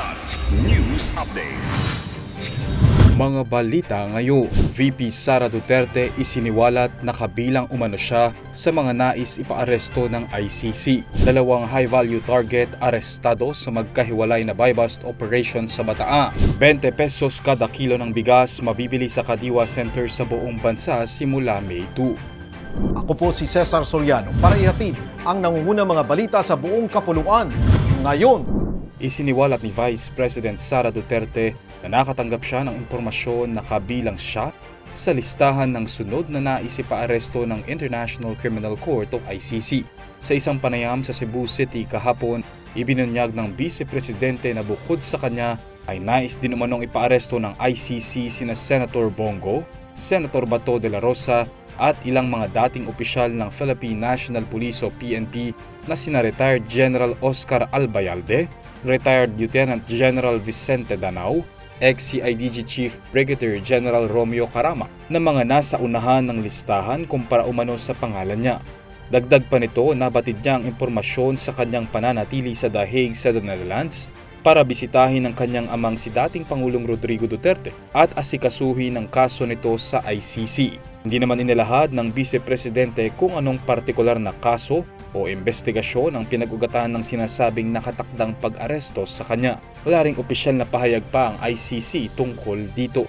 Kilat News Updates. Mga balita ngayon, VP Sara Duterte isiniwalat na kabilang umano siya sa mga nais ipaaresto ng ICC. Dalawang high-value target arestado sa magkahiwalay na buy-bust operation sa Bataan. 20 pesos kada kilo ng bigas mabibili sa Kadiwa Center sa buong bansa simula May 2. Ako po si Cesar Soriano para ihatid ang nangungunang mga balita sa buong kapuluan. Ngayon, Isiniwalat ni Vice President Sara Duterte na nakatanggap siya ng impormasyon na kabilang siya sa listahan ng sunod na nais ipaaresto ng International Criminal Court o ICC. Sa isang panayam sa Cebu City kahapon, ibinunyag ng Vice Presidente na bukod sa kanya ay nais din umanong ipaaresto ng ICC sina Senator Bongo, Senator Bato de la Rosa at ilang mga dating opisyal ng Philippine National Police o PNP na sina retired General Oscar Albayalde, retired Lieutenant General Vicente Danao, ex-CIDG Chief Brigadier General Romeo Carama na mga nasa unahan ng listahan kumpara umano sa pangalan niya. Dagdag pa nito, nabatid niya ang impormasyon sa kanyang pananatili sa The Hague sa the Netherlands para bisitahin ng kanyang amang si dating Pangulong Rodrigo Duterte at asikasuhin ang kaso nito sa ICC. Hindi naman inilahad ng Vice Presidente kung anong partikular na kaso o investigasyon ang pinag-ugatan ng sinasabing nakatakdang pag-aresto sa kanya. Wala ring opisyal na pahayag pa ang ICC tungkol dito.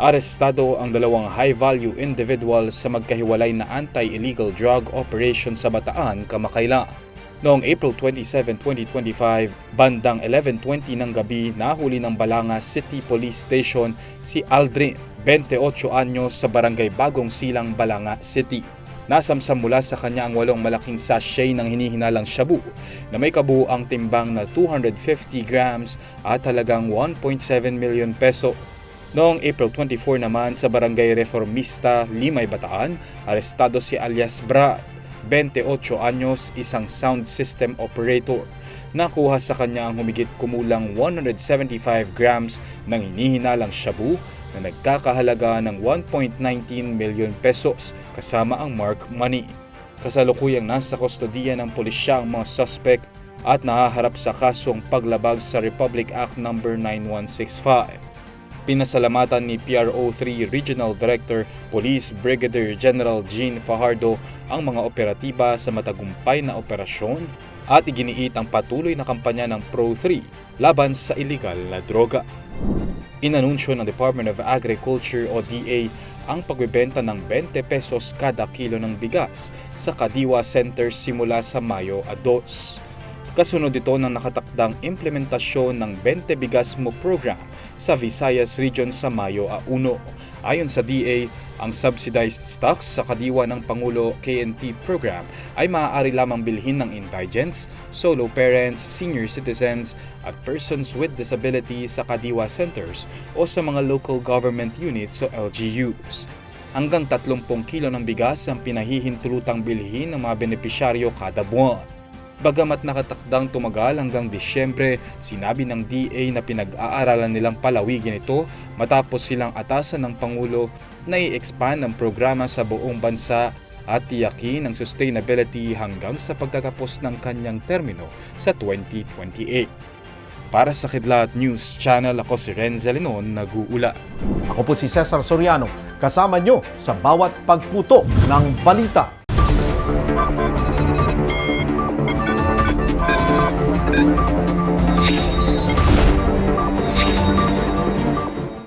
Arestado ang dalawang high-value individual sa magkahiwalay na anti-illegal drug operation sa Bataan, Kamakayla. Noong April 27, 2025, bandang 11.20 ng gabi, nahuli ng Balanga City Police Station si Aldrin, 28 anyos sa barangay Bagong Silang, Balanga City. Nasamsam mula sa kanya ang walong malaking sachet ng hinihinalang shabu na may kabuuang timbang na 250 grams at halagang 1.7 million peso. Noong April 24 naman sa Barangay Reformista, Limay, Bataan, arestado si alias Brad, 28 anyos, isang sound system operator. Nakuha sa kanya ang humigit kumulang 175 grams ng hinihinalang shabu na nagkakahalaga ng 1.19 million pesos kasama ang mark money. Kasalukuyang nasa kustodiya ng pulisya ang mga suspect at nahaharap sa kasong paglabag sa Republic Act No. 9165. Pinasalamatan ni PRO3 Regional Director Police Brigadier General Jean Fajardo ang mga operatiba sa matagumpay na operasyon at iginiit ang patuloy na kampanya ng Pro3 laban sa illegal na droga. Inanunsyo ng Department of Agriculture o DA ang pagbebenta ng 20 pesos kada kilo ng bigas sa Kadiwa Center simula sa Mayo a 2. Kasunod ito ng nakatakdang implementasyon ng 20 Bigas Mo program sa Visayas Region sa Mayo a 1. Ayon sa DA, ang subsidized stocks sa kadiwa ng Pangulo KNP program ay maaari lamang bilhin ng indigents, solo parents, senior citizens at persons with disabilities sa kadiwa centers o sa mga local government units o LGUs. Hanggang 30 kilo ng bigas ang pinahihintulutang bilhin ng mga benepisyaryo kada buwan. Bagamat nakatakdang tumagal hanggang Disyembre, sinabi ng DA na pinag-aaralan nilang palawigin ito matapos silang atasan ng Pangulo na i-expand ang programa sa buong bansa at tiyakin ang sustainability hanggang sa pagtatapos ng kanyang termino sa 2028. Para sa Kidlat News Channel, ako si Renzo Lenon, nag-uula. ako po si Cesar Soriano, kasama nyo sa bawat pagputo ng balita.